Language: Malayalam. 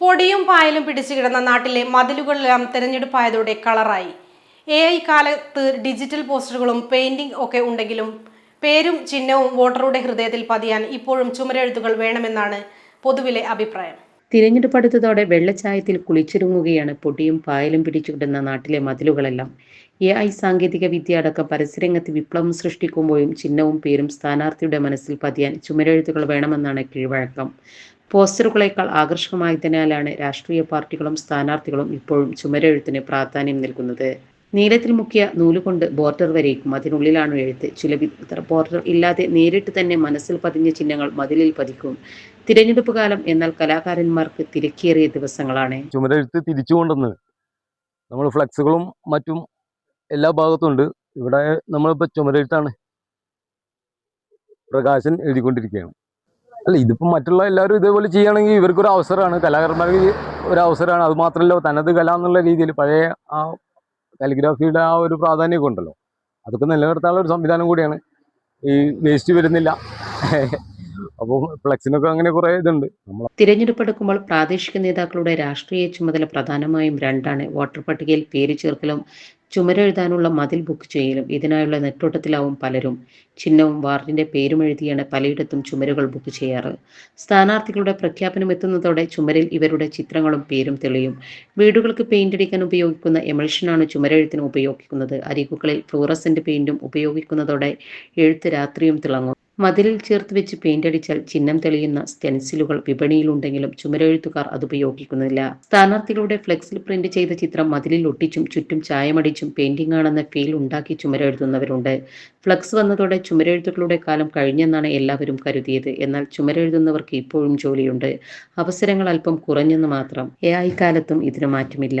പൊടിയും പായലും പിടിച്ചു കിടന്ന നാട്ടിലെ മതിലുകളെല്ലാം തെരഞ്ഞെടുപ്പായതോടെ കളറായി. എ ഐ കാലത്ത് ഡിജിറ്റൽ പോസ്റ്ററുകളും പെയിന്റിംഗ് ഒക്കെ ഉണ്ടെങ്കിലും പേരും ചിഹ്നവും വോട്ടറുടെ ഹൃദയത്തിൽ പതിയാൻ ഇപ്പോഴും ചുമരെഴുത്തുകൾ വേണമെന്നാണ് പൊതുവിലെ അഭിപ്രായം. തിരഞ്ഞെടുപ്പ് അടുത്തതോടെ വെള്ളച്ചായത്തിൽ കുളിച്ചിരുങ്ങുകയാണ് പൊടിയും പായലും പിടിച്ചുകിട്ടുന്ന നാട്ടിലെ മതിലുകളെല്ലാം. എ ഐ സാങ്കേതിക വിദ്യ അടക്കം പരസ്യരംഗത്ത് വിപ്ലവം സൃഷ്ടിക്കുമ്പോഴും ചിഹ്നവും പേരും സ്ഥാനാർത്ഥിയുടെ മനസ്സിൽ പതിയാൻ ചുമരെഴുത്തുകൾ വേണമെന്നാണ് കീഴ്വഴക്കം. പോസ്റ്ററുകളേക്കാൾ ആകർഷകമായതിനാലാണ് രാഷ്ട്രീയ പാർട്ടികളും സ്ഥാനാർത്ഥികളും ഇപ്പോഴും ചുമരെഴുത്തിന് പ്രാധാന്യം നൽകുന്നത്. നീലത്തിൽ മുക്കിയ നൂലുകൊണ്ട് ബോർഡർ വരയ്ക്കും അതിനുള്ളിലാണ് എഴുത്ത്. ചില ബോർഡർ ഇല്ലാതെ നേരിട്ട് തന്നെ മനസ്സിൽ പതിഞ്ഞ ചിഹ്നങ്ങൾ മതിലിൽ പതിക്കും. തിരഞ്ഞെടുപ്പ് കാലം എന്നാൽ കലാകാരന്മാർക്ക് തിരക്കേറിയ ദിവസങ്ങളാണ്. ചുമരെഴുത്ത് തിരിച്ചുകൊണ്ടെന്ന് നമ്മൾ ഫ്ലക്സുകളും മറ്റും എല്ലാ ഭാഗത്തും ഉണ്ട്. ഇവിടെ നമ്മളിപ്പോൾ ചുമരെഴുത്താണ് പ്രകാശൻ എഴുതിക്കൊണ്ടിരിക്കുകയാണ്. അല്ല ഇതിപ്പോൾ മറ്റുള്ള എല്ലാവരും ഇതേപോലെ ചെയ്യുകയാണെങ്കിൽ ഇവർക്കൊരു അവസരമാണ്. കലാകാരന്മാർക്ക് ഒരു അവസരമാണ്. അത് മാത്രമല്ല തനത് കല എന്നുള്ള രീതിയിൽ പഴയ ആ കാലിഗ്രാഫിയുടെ ആ ഒരു പ്രാധാന്യമൊക്കെ ഉണ്ടല്ലോ. അതൊക്കെ നിലനിർത്താനുള്ള ഒരു സംവിധാനം കൂടിയാണ്. ഈ വേസ്റ്റ് വരുന്നില്ല. അപ്പോൾ ഫ്ലെക്സിനൊക്കെ അങ്ങനെ കുറെ ഇതുണ്ട്. തിരഞ്ഞെടുപ്പെടുക്കുമ്പോൾ പ്രാദേശിക നേതാക്കളുടെ രാഷ്ട്രീയ ചുമതല പ്രധാനമായും രണ്ടാണ്. വോട്ടർ പട്ടികയിൽ പേര് ചേർക്കലും ചുമരെഴുതാനുള്ള മതിൽ ബുക്ക് ചെയ്യലും. ഇതിനായുള്ള നെട്ടോട്ടത്തിലാവും പലരും. ചിഹ്നവും വാർഡിന്റെ പേരും എഴുതിയാണ് പലയിടത്തും ചുമരുകൾ ബുക്ക് ചെയ്യാറ്. സ്ഥാനാർത്ഥികളുടെ പ്രഖ്യാപനം എത്തുന്നതോടെ ചുമരിൽ ഇവരുടെ ചിത്രങ്ങളും പേരും തെളിയും. വീടുകൾക്ക് പെയിന്റ് അടിക്കാൻ ഉപയോഗിക്കുന്ന എമൽഷനാണ് ചുമരെഴുത്തിന് ഉപയോഗിക്കുന്നത്. അരികുകളിൽ ഫ്ലൂറസെന്റ് പെയിന്റും ഉപയോഗിക്കുന്നതോടെ എഴുത്ത് രാത്രിയും തിളങ്ങും. മതിലിൽ ചേർത്ത് വെച്ച് പെയിന്റ് അടിച്ചാൽ ചിഹ്നം തെളിയുന്ന സ്റ്റെൻസിലുകൾ വിപണിയിലുണ്ടെങ്കിലും ചുമരെഴുത്തുകാർ അത് ഉപയോഗിക്കുന്നില്ല. സ്ഥാനാർത്ഥികളുടെ ഫ്ലെക്സിൽ പ്രിന്റ് ചെയ്ത ചിത്രം മതിലിൽ ഒട്ടിച്ചും ചുറ്റും ചായമടിച്ചും പെയിന്റിംഗ് ആണെന്ന ഫീൽ ഉണ്ടാക്കി ചുമരെഴുതുന്നവരുണ്ട്. ഫ്ലക്സ് വന്നതോടെ ചുമരെഴുത്തുകളുടെ കാലം കഴിഞ്ഞെന്നാണ് എല്ലാവരും കരുതിയത്. എന്നാൽ ചുമരെഴുതുന്നവർക്ക് ഇപ്പോഴും ജോലിയുണ്ട്. അവസരങ്ങൾ അല്പം കുറഞ്ഞെന്ന് മാത്രം. എ ഐ കാലത്തും ഇതിന് മാറ്റമില്ല.